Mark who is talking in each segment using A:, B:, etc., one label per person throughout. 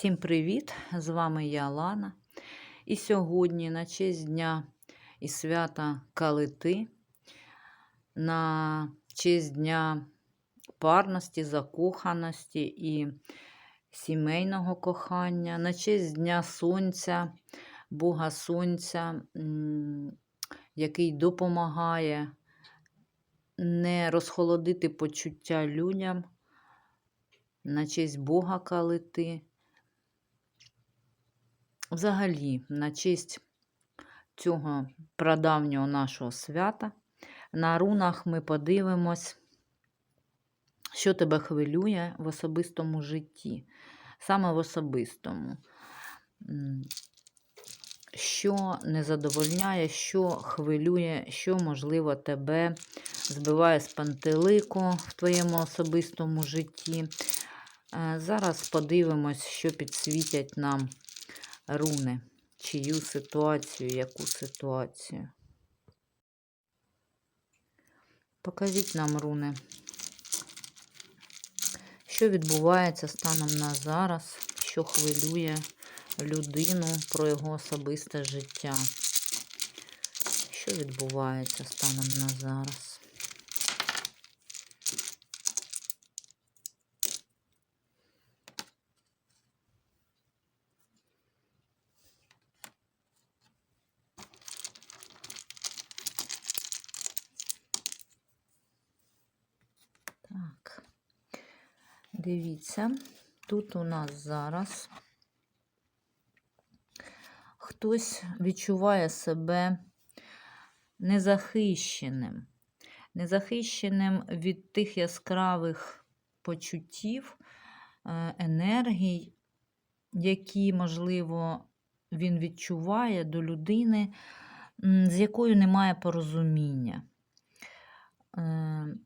A: Всім привіт! З вами я Лана. І сьогодні, на честь Дня і свята Калити, на честь Дня парності, закоханості і сімейного кохання, на честь Дня Сонця, Бога Сонця, який допомагає не розхолодити почуття людям, на честь Бога Калити. Взагалі, на честь цього прадавнього нашого свята, на рунах ми подивимось, що тебе хвилює в особистому житті, саме в особистому. Що не задовольняє, що хвилює, що, можливо, тебе збиває з пантелику в твоєму особистому житті. Е, Зараз подивимось, що підсвітять нам руни, чию ситуацію, яку ситуацію. Покажіть нам руни, що відбувається станом на зараз, що хвилює людину про його особисте життя. Що відбувається станом на зараз? Так, дивіться, тут у нас зараз хтось відчуває себе незахищеним, незахищеним від тих яскравих почуттів, е, енергій, які, можливо, він відчуває до людини, з якою немає порозуміння. Е,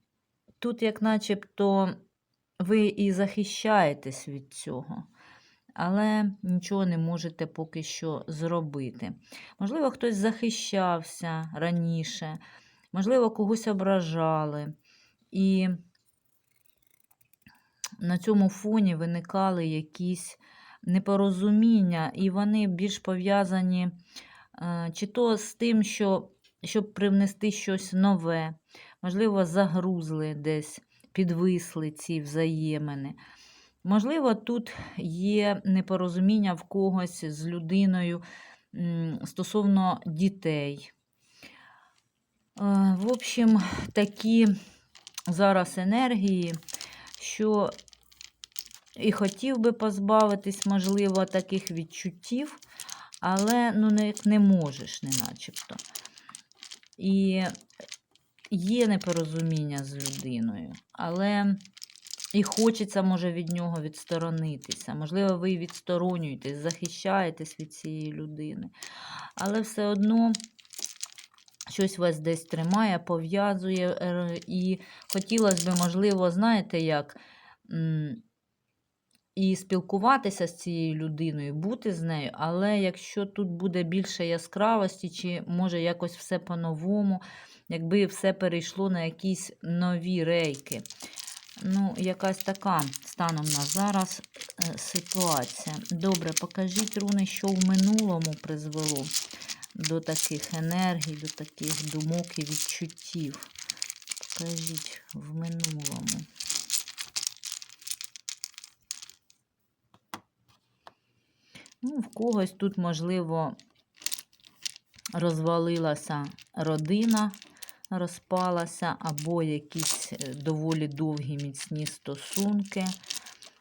A: Тут, як начебто, ви і захищаєтесь від цього, але нічого не можете поки що зробити. Можливо, хтось захищався раніше, можливо, когось ображали. І на цьому фоні виникали якісь непорозуміння, і вони більш пов'язані е, чи то з тим, що, щоб привнести щось нове, можливо, загрузли десь, підвисли ці взаємини. Можливо, тут є непорозуміння в когось з людиною стосовно дітей. Е, В общем, такі зараз енергії, що і хотів би позбавитись, можливо, таких відчуттів, але ну, не, можеш, не начебто. І є непорозуміння з людиною, але і хочеться, може, від нього відсторонитися. Можливо, ви відсторонюєтесь, захищаєтесь від цієї людини. Але все одно щось вас десь тримає, пов'язує, е, і хотілося б, можливо, знаєте, як. І спілкуватися з цією людиною, бути з нею, але якщо тут буде більше яскравості, чи може якось все по-новому, якби все перейшло на якісь нові рейки. Ну, якась така станом на зараз е, ситуація. Добре, покажіть руни, що в минулому призвело до таких енергій, до таких думок і відчуттів. Покажіть в минулому. Ну, в когось тут, можливо, розвалилася родина, розпалася, або якісь е, доволі довгі міцні стосунки.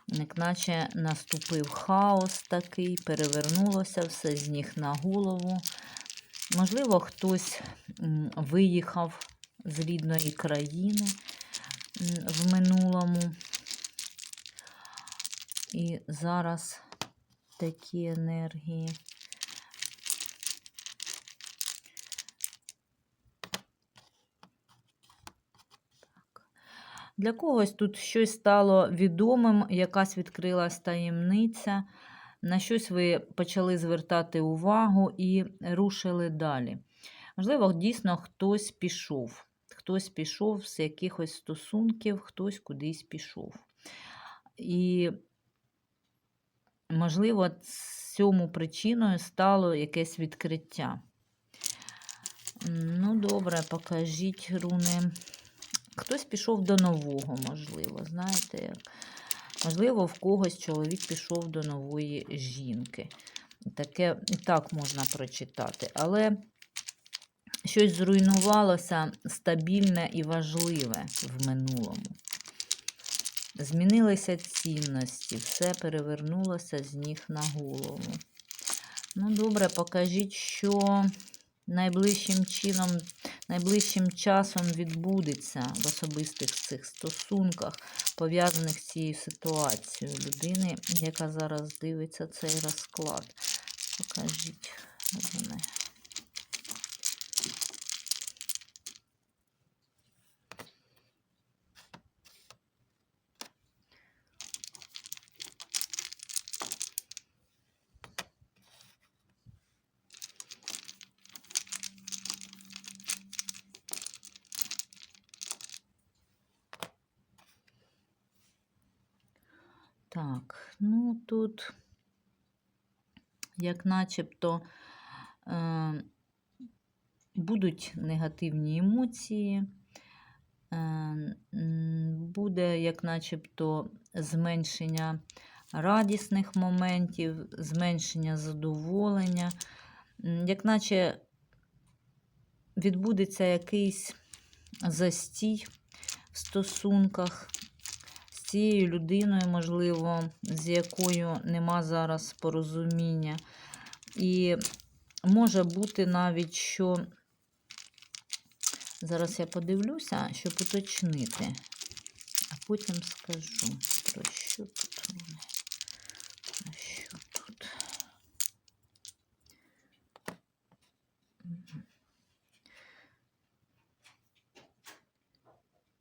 A: Як наче наступив хаос такий, перевернулося все з ніг на голову. Можливо, хтось виїхав з рідної країни в минулому. І зараз такі енергії. Для когось тут щось стало відомим, якась відкрилась таємниця, на щось ви почали звертати увагу і рушили далі. Можливо, дійсно хтось пішов. Хтось пішов з якихось стосунків, хтось кудись пішов. І можливо, цьому причиною стало якесь відкриття. Ну, добре, покажіть руни. Хтось пішов до нового, можливо, знаєте, як. Можливо, в когось чоловік пішов до нової жінки. Таке і так можна прочитати. Але щось зруйнувалося стабільне і важливе в минулому. Змінилися цінності, все перевернулося з ніг на голову. Ну, добре, покажіть, що найближчим чином, найближчим часом відбудеться в особистих цих стосунках, пов'язаних з цією ситуацією людини, яка зараз дивиться цей розклад. Покажіть Так, ну тут, як начебто, е, будуть негативні емоції, е, буде, як начебто, зменшення радісних моментів, зменшення задоволення, як наче відбудеться якийсь застій в стосунках цією людиною, можливо, з якою нема зараз порозуміння. І може бути навіть, що зараз я подивлюся, щоб уточнити, а потім скажу, про що тут. Про що тут. Мгм.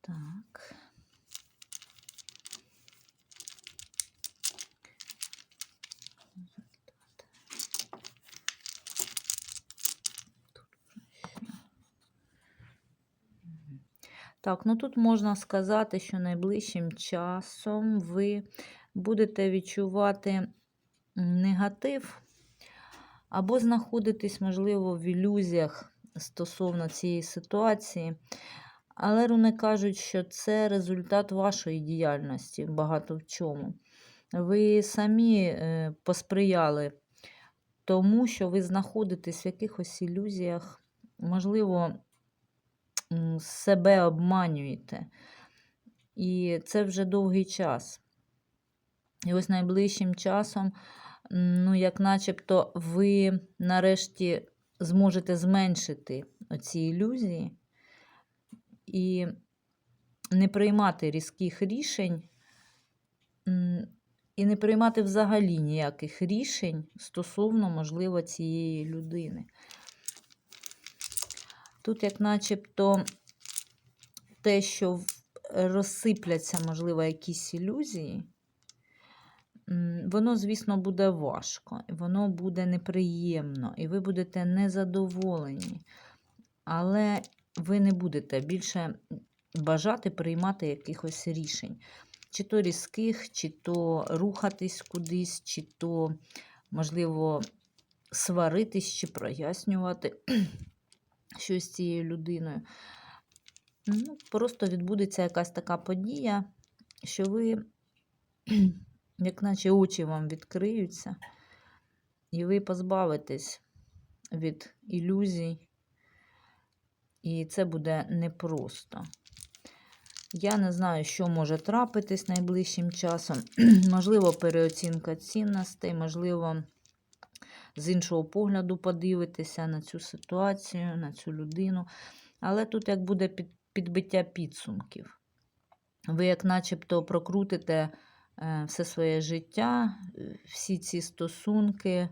A: Так. Так, ну тут можна сказати, що найближчим часом ви будете відчувати негатив або знаходитись, можливо, в ілюзіях стосовно цієї ситуації. Але руни кажуть, що це результат вашої діяльності багато в чому. Ви самі е, посприяли тому, що ви знаходитесь в якихось ілюзіях, можливо, себе обманюєте. І це вже довгий час. І ось найближчим часом, ну, як начебто, ви нарешті зможете зменшити ці ілюзії і не приймати різких рішень, і не приймати взагалі ніяких рішень стосовно, можливо, цієї людини. Тут, як начебто, те, що розсипляться, можливо, якісь ілюзії, воно, звісно, буде важко, воно буде неприємно, і ви будете незадоволені. Але ви не будете більше бажати приймати якихось рішень. Чи то різких, чи то рухатись кудись, чи то, можливо, сваритись, чи прояснювати щось з цією людиною. Ну, просто відбудеться якась така подія, що ви, як наче очі вам відкриються, і ви позбавитесь від ілюзій, і це буде непросто. Я не знаю, що може трапитись найближчим часом. можливо, переоцінка цінностей, можливо, з іншого погляду подивитися на цю ситуацію, на цю людину. Але тут як буде підбиття підсумків. Ви, як начебто, прокрутите е, все своє життя, е, всі ці стосунки,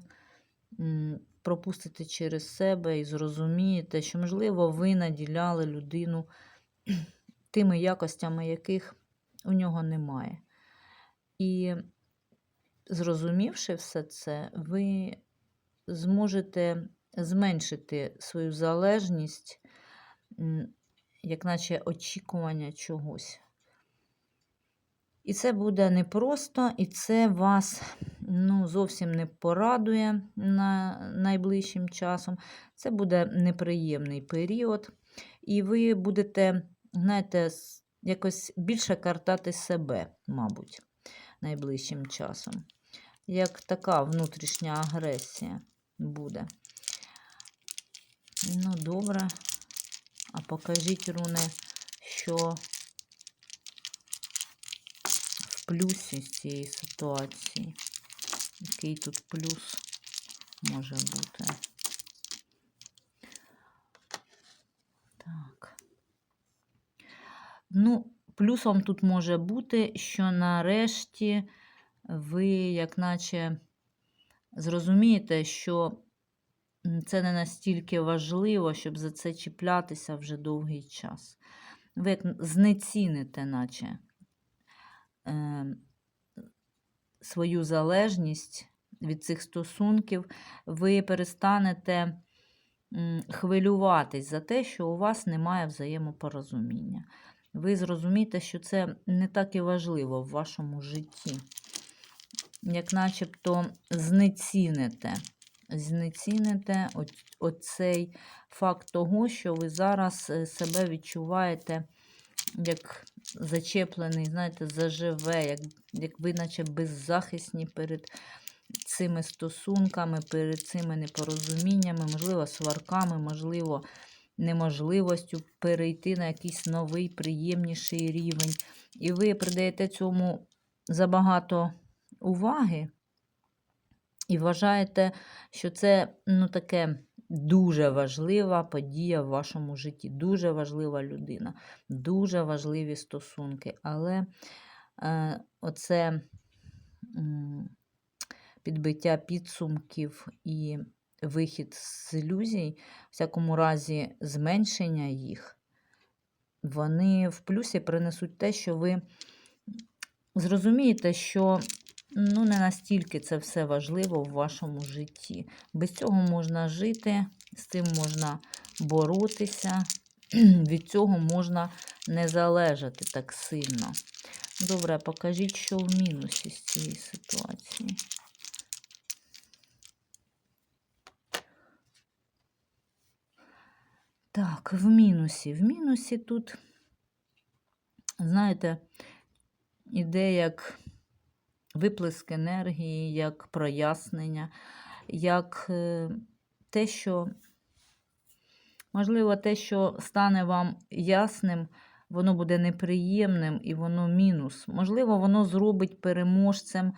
A: пропустите через себе і зрозумієте, що, можливо, ви наділяли людину тими якостями, яких у нього немає. І зрозумівши все це, ви зможете зменшити свою залежність, як наче очікування чогось. І це буде непросто, і це вас ну, зовсім не порадує на найближчим часом. Це буде неприємний період, і ви будете, знаєте, якось більше картати себе, мабуть, найближчим часом. Як така внутрішня агресія буде. Ну, добре. А покажіть, руни, що в плюсі з цієї ситуації. Який тут плюс може бути? Так. Ну, плюсом тут може бути, що нарешті ви, як наче, зрозумієте, що це не настільки важливо, щоб за це чіплятися вже довгий час. Ви як знеціните, наче е, свою залежність від цих стосунків, ви перестанете хвилюватись за те, що у вас немає взаємопорозуміння. Ви зрозумієте, що це не так і важливо в вашому житті. Як начебто знеціните, знеціните оцей факт того, що ви зараз е, себе відчуваєте як зачеплений, знаєте, заживе, як, як ви наче беззахисні перед цими стосунками, перед цими непорозуміннями, можливо, сварками, можливо, неможливостю перейти на якийсь новий, приємніший рівень. І ви придаєте цьому забагато уваги і вважаєте, що це ну, таке дуже важлива подія в вашому житті, дуже важлива людина, дуже важливі стосунки. Але е, оце підбиття підсумків і вихід з ілюзій, в всякому разі, зменшення їх, вони в плюсі принесуть те, що ви зрозумієте, що ну, не настільки це все важливо в вашому житті. Без цього можна жити, з цим можна боротися, від цього можна не залежати так сильно. Добре, покажіть, що в мінусі з цієї ситуації. Так, в мінусі. В мінусі тут, знаєте, іде як виплеск енергії, як прояснення, як е, те, що, можливо, те, що стане вам ясним, воно буде неприємним і воно мінус. Можливо, воно зробить переможцем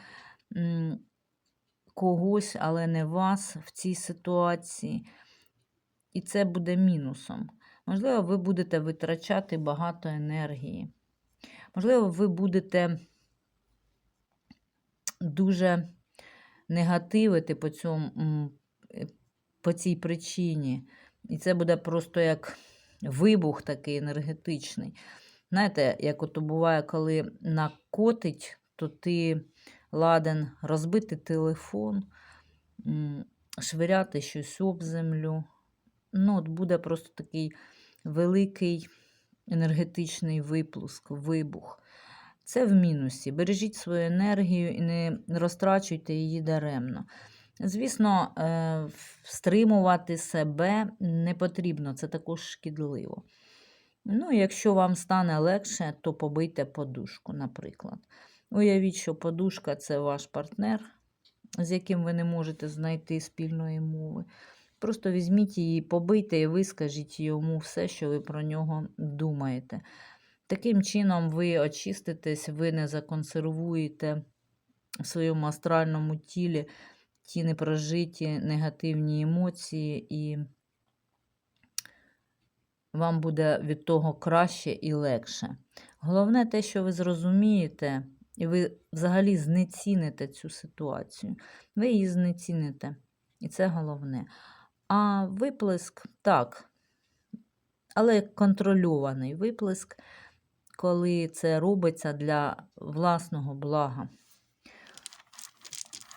A: когось, але не вас в цій ситуації. І це буде мінусом. Можливо, ви будете витрачати багато енергії. Можливо, ви будете дуже негативити по, цьому, е, по цій причині. І це буде просто як вибух такий енергетичний. Знаєте, як ото буває, коли накотить, то ти ладен розбити телефон, швиряти щось об землю. Ну, от буде просто такий великий енергетичний виплеск, вибух. Це в мінусі. Бережіть свою енергію і не розтрачуйте її даремно. Звісно, е, стримувати себе не потрібно, це також шкідливо. Ну, якщо вам стане легше, то побийте подушку, наприклад. Уявіть, що подушка це ваш партнер, з яким ви не можете знайти спільної мови. Просто візьміть її, побийте і вискажіть йому все, що ви про нього думаєте. Таким чином, ви очиститесь, ви не законсервуєте в своєму астральному тілі ті непрожиті негативні емоції, і вам буде від того краще і легше. Головне те, що ви зрозумієте, і ви взагалі знеціните цю ситуацію. Ви її знеціните. І це головне. А виплеск так, але контрольований виплеск, коли це робиться для власного блага.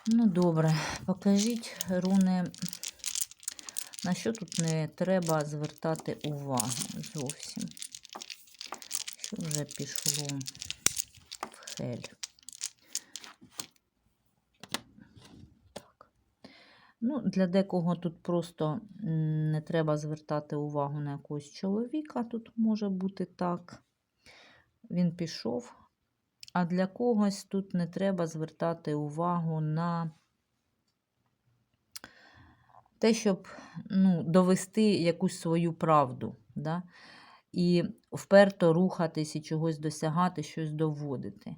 A: Ну, добре, покажіть, руни, на що тут не треба звертати увагу зовсім. Що вже пішло в. Так. Ну, для декого тут просто не треба звертати увагу на якогось чоловіка. Тут може бути так. Він пішов. А для когось тут не треба звертати увагу на те, щоб ну, довести якусь свою правду. Да? І вперто рухатись і чогось досягати, щось доводити.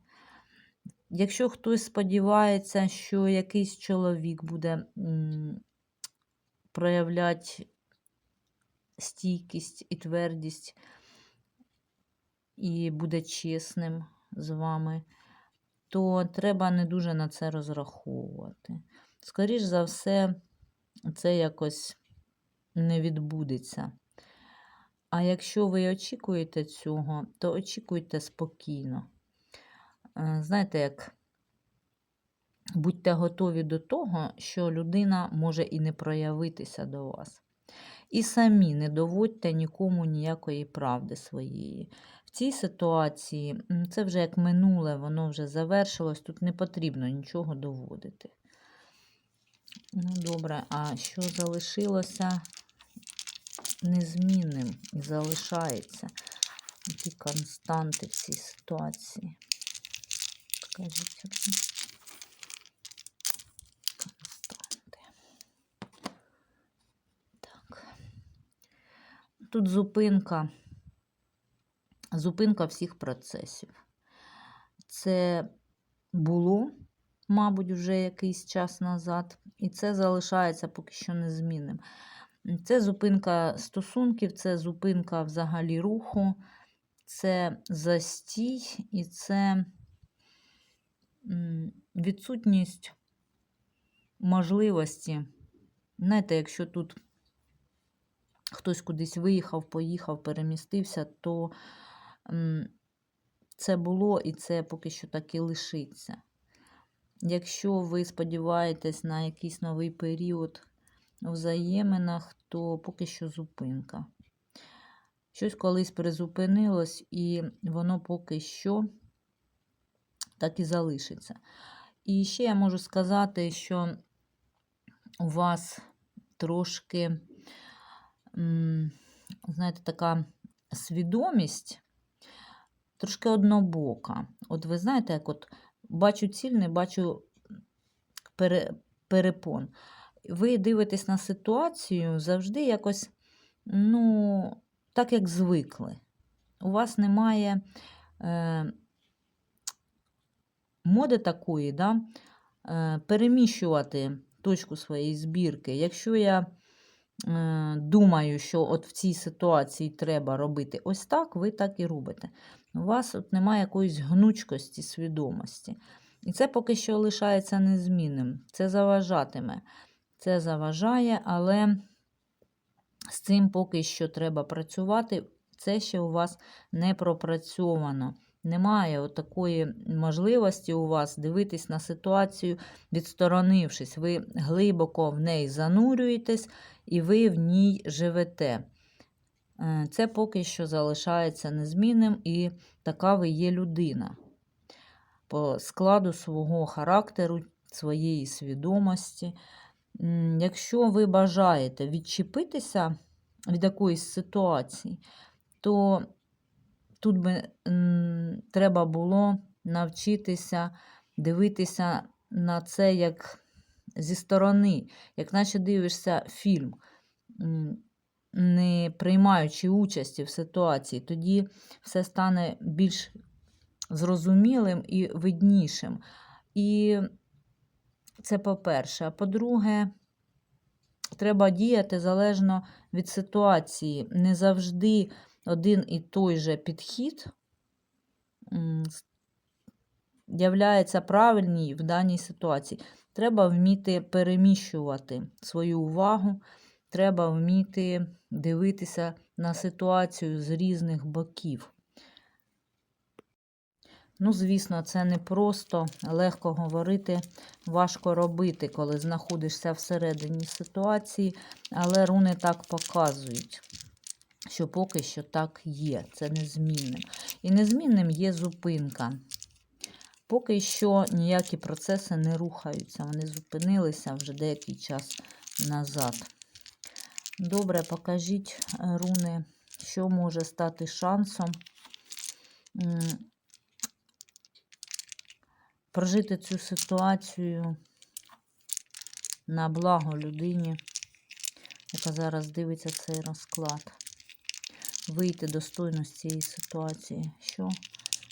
A: Якщо хтось сподівається, що якийсь чоловік буде проявляти стійкість і твердість, і буде чесним з вами, то треба не дуже на це розраховувати. Скоріш за все, це якось не відбудеться. А якщо ви очікуєте цього, то очікуйте спокійно. Е, Знаєте, як будьте готові до того, що людина може і не проявитися до вас. І самі не доводьте нікому ніякої правди своєї. Цій ситуації це вже як минуле, воно вже завершилось, тут не потрібно нічого доводити. Ну, добре, а що залишилося незмінним і залишається? Які константи в цій ситуації? Так. Тут зупинка. Зупинка всіх процесів. Це було, мабуть, вже якийсь час назад, і це залишається поки що незмінним. Це зупинка стосунків, це зупинка взагалі руху, це застій і це відсутність можливості. Знаєте, якщо тут хтось кудись виїхав, поїхав, перемістився, то це було і це поки що так і лишиться. Якщо ви сподіваєтесь на якийсь новий період у взаєминах, то поки що зупинка. Щось колись призупинилось, і воно поки що так і залишиться. І ще я можу сказати, що у вас трошки, знаєте, така свідомість трошки однобока. От ви знаєте, як от бачу ціль, не бачу пере, перепон. Ви дивитесь на ситуацію завжди якось, ну, так як звикли. У вас немає е, моди такої, да, е, переміщувати точку своєї збірки. Якщо я е, думаю, що от в цій ситуації треба робити ось так, ви так і робите. У вас от немає якоїсь гнучкості, свідомості. І це поки що лишається незмінним. Це заважатиме. Це заважає, але з цим поки що треба працювати. Це ще у вас не пропрацьовано. Немає от такої можливості у вас дивитись на ситуацію, відсторонившись. Ви глибоко в неї занурюєтесь і ви в ній живете. Е, Це поки що залишається незмінним, і така ви є людина. По складу свого характеру, своєї свідомості. Якщо ви бажаєте відчепитися від якоїсь ситуації, то тут би треба було навчитися дивитися на це як зі сторони, як наче дивишся фільм, не приймаючи участі в ситуації, тоді все стане більш зрозумілим і виднішим. І це по-перше. А по-друге, треба діяти залежно від ситуації. Не завжди один і той же підхід являється правильний в даній ситуації. Треба вміти переміщувати свою увагу, треба вміти дивитися на ситуацію з різних боків. Ну, звісно, це не просто легко говорити, важко робити, коли знаходишся всередині ситуації, але руни так показують, що поки що так є, це незмінним. І незмінним є зупинка. Поки що ніякі процеси не рухаються, вони зупинилися вже деякий час назад. Добре, покажіть, е, руни, що може стати шансом прожити цю ситуацію на благо людині, яка зараз дивиться цей розклад. Вийти достойно з цієї ситуації. Що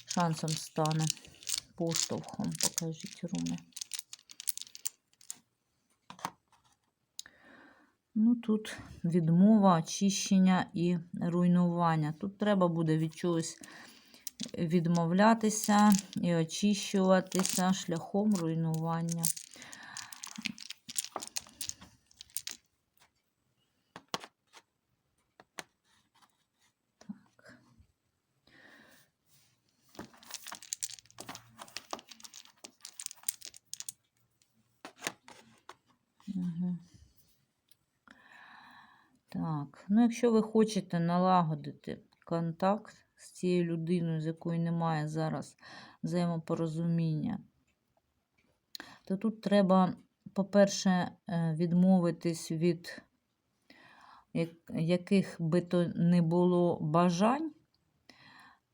A: шансом стане поштовхом? Покажіть руни. Тут відмова, очищення і руйнування. Тут треба буде від чогось відмовлятися і очищуватися шляхом руйнування. Так. Угу. Так, ну якщо ви хочете налагодити контакт з цією людиною, з якою немає зараз взаємопорозуміння, то тут треба, по-перше, е, відмовитись від яких би то не було бажань,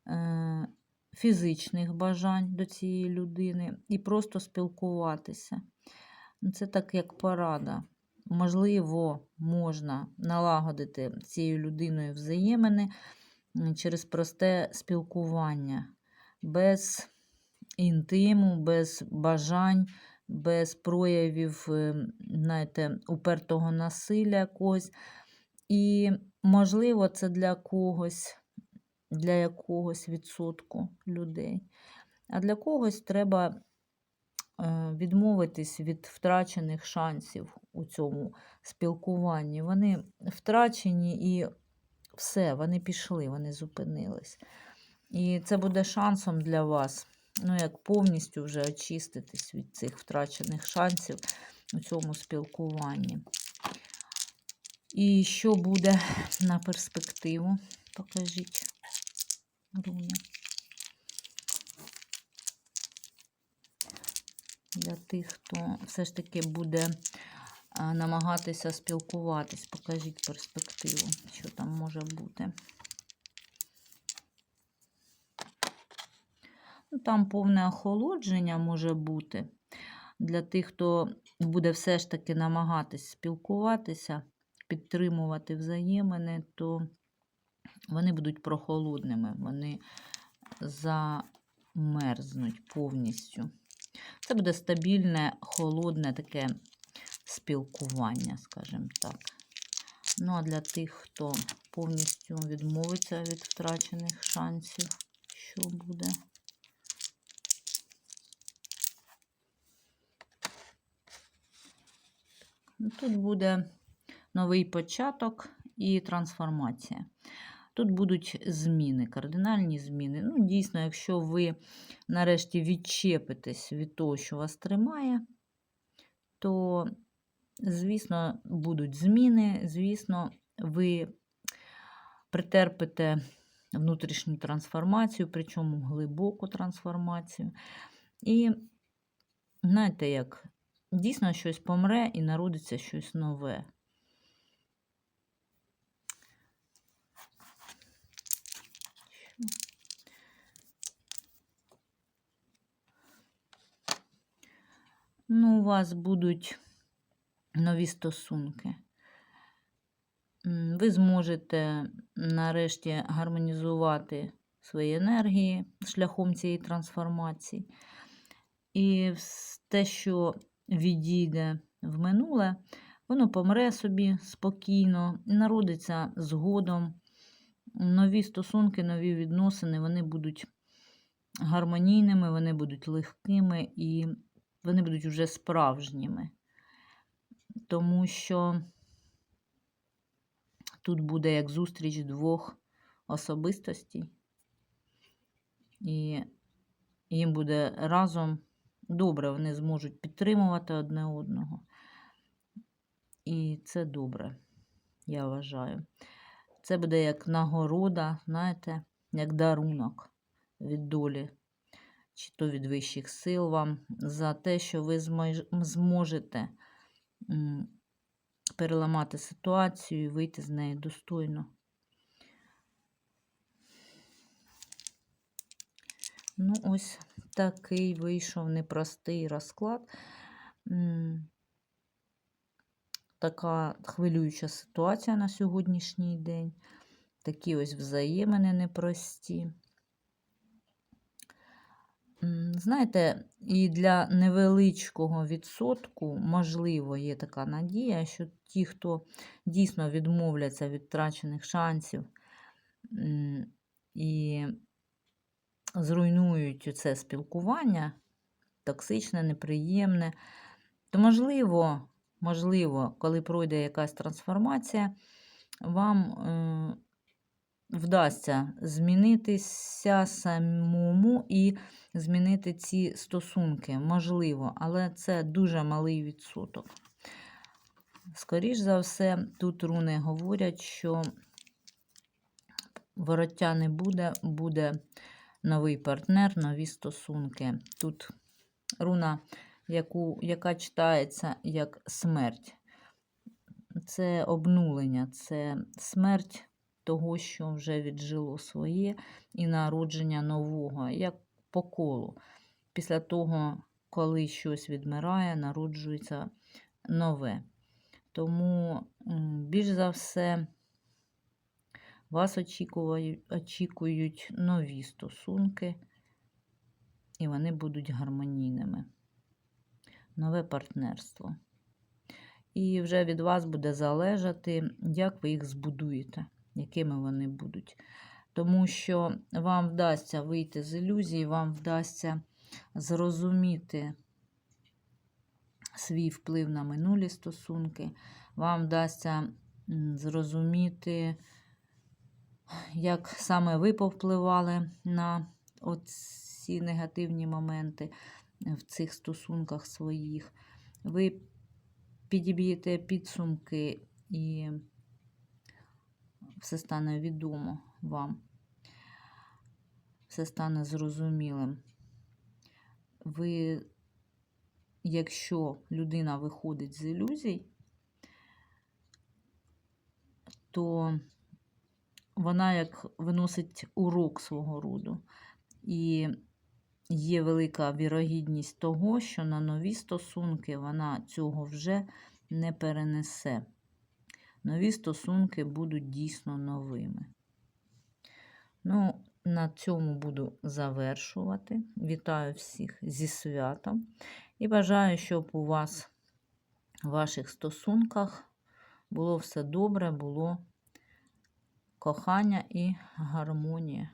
A: е, фізичних бажань до цієї людини, і просто спілкуватися. Це так як порада. Можливо, можна налагодити цією людиною взаємини через просте спілкування, без інтиму, без бажань, без проявів, е, знаєте, упертого насилля якогось. І, можливо, це для когось, для якогось відсотку людей. А для когось треба відмовитись від втрачених шансів у цьому спілкуванні. Вони втрачені і все, вони пішли, вони зупинились. І це буде шансом для вас, ну, як повністю вже очиститись від цих втрачених шансів у цьому спілкуванні. І що буде на перспективу? Покажіть. Руни. Для тих, хто все ж таки буде намагатися спілкуватись. Покажіть перспективу, що там може бути. Ну, Там повне охолодження може бути. Для тих, хто буде все ж таки намагатись спілкуватися, підтримувати взаємини, то вони будуть прохолодними, вони замерзнуть повністю. Це буде стабільне, холодне таке спілкування, скажімо так. Ну, а для тих, хто повністю відмовиться від втрачених шансів, що буде? Ну, Тут буде новий початок і трансформація. Тут будуть зміни, кардинальні зміни. Ну, дійсно, якщо ви нарешті відчепитесь від того, що вас тримає, то, звісно, будуть зміни, звісно, ви притерпите внутрішню трансформацію, причому глибоку трансформацію. І, знаєте, як дійсно щось помре і народиться щось нове. Ну, у вас будуть нові стосунки. Ви зможете нарешті гармонізувати свої енергії шляхом цієї трансформації. І те, що відійде в минуле, воно помре собі спокійно, народиться згодом. Нові стосунки, нові відносини, вони будуть гармонійними, вони будуть легкими і вони будуть вже справжніми. Тому що тут буде як зустріч двох особистостей, і їм буде разом добре, вони зможуть підтримувати одне одного. І це добре, я вважаю. Це буде як нагорода, знаєте, як дарунок від долі, чи то від вищих сил вам, за те, що ви зможете переламати ситуацію і вийти з неї достойно. Ну, ось такий вийшов непростий розклад. Така хвилююча ситуація на сьогоднішній день. Такі ось взаємини непрості. Знаєте, і для невеличкого відсотку, можливо, є така надія, що ті, хто дійсно відмовляться від втрачених шансів і зруйнують це спілкування, токсичне, неприємне, то можливо, можливо, коли пройде якась трансформація, вам е, вдасться змінитися самому і змінити ці стосунки. Можливо, але це дуже малий відсоток. Скоріш за все, тут руни говорять, що вороття не буде, буде новий партнер, нові стосунки. Тут руна, яку, яка читається як смерть. Це обнулення, це смерть того, що вже віджило своє, і народження нового, як по колу. Після того, коли щось відмирає, народжується нове. Тому більш за все вас очікують, нові стосунки, і вони будуть гармонійними. Нове партнерство. І вже від вас буде залежати, як ви їх збудуєте, якими вони будуть. Тому що вам вдасться вийти з ілюзії, вам вдасться зрозуміти свій вплив на минулі стосунки, вам вдасться зрозуміти, як саме ви повпливали на ці негативні моменти в цих стосунках своїх. Ви підіб'єте підсумки і все стане відомо вам. Все стане зрозумілим. Ви, якщо людина виходить з ілюзій, то вона як виносить урок свого роду. І є велика вірогідність того, що на нові стосунки вона цього вже не перенесе. Нові стосунки будуть дійсно новими. Ну, на цьому буду завершувати. Вітаю всіх зі святом і бажаю, щоб у вас в ваших стосунках було все добре, було кохання і гармонія.